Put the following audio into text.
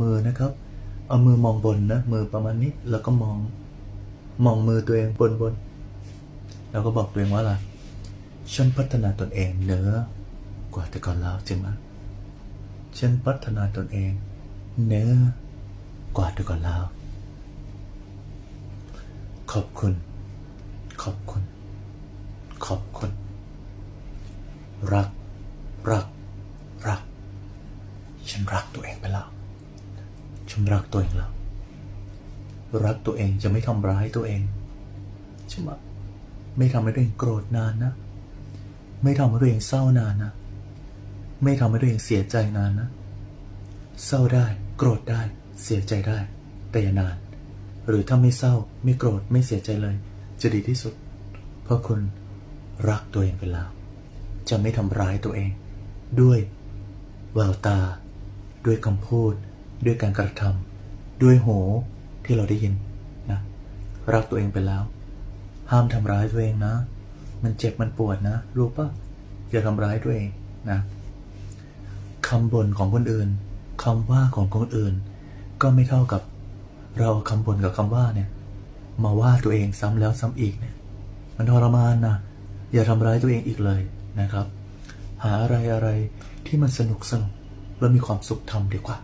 มือนะครับ เอามือมองบนนะ มือประมาณนี้ แล้วก็มอง มองมือตัวเองบนบน แล้วก็บอกตัวเองว่าอะไรฉันพัฒนาตนเองเหนือกว่าแต่ก่อนแล้วจริงไหมฉันพัฒนาตนเองเหนือกว่าแต่ก่อนแล้ว ขอบคุณ ขอบคุณ ขอบคุณ รัก รัก รัก ฉันรักตัวเองไปแล้ว ฉันรักตัวเองแล้ว รักตัวเองจะไม่ทำร้ายตัวเองใช่ไหมไม่ทำให้ตัวเองโกรธนานนะ ไม่ทำให้ตัวเองเศร้านานนะ ไม่ทำให้ตัวเองเสียใจนานนะ เศร้าได้ โกรธได้ เสียใจได้ แต่อย่านาน หรือถ้าไม่เศร้า ไม่โกรธ ไม่เสียใจเลย จะดีที่สุด เพราะคุณรักตัวเองไปแล้ว จะไม่ทำร้ายตัวเอง ด้วยแววตา ด้วยคำพูด ด้วยการกระทำด้วยโหที่เราได้ยินนะรักตัวเองไปแล้ว ห้ามทำร้ายตัวเองนะ มันเจ็บมันปวดนะ รู้ปะอย่าทำร้ายตัวเองนะคำบ่นของคนอื่นคำว่าของคนอื่น ก็ไม่เท่ากับเราเอาคำบ่นกับคำว่าเนี่ย มาว่าตัวเองซ้ำแล้วซ้ำอีกเนี่ย มันทรมานนะอย่าทำร้ายตัวเองอีกเลยนะครับ หาอะไรอะไรที่มันสนุกสนุกแล้วมีความสุขทำดีกว่า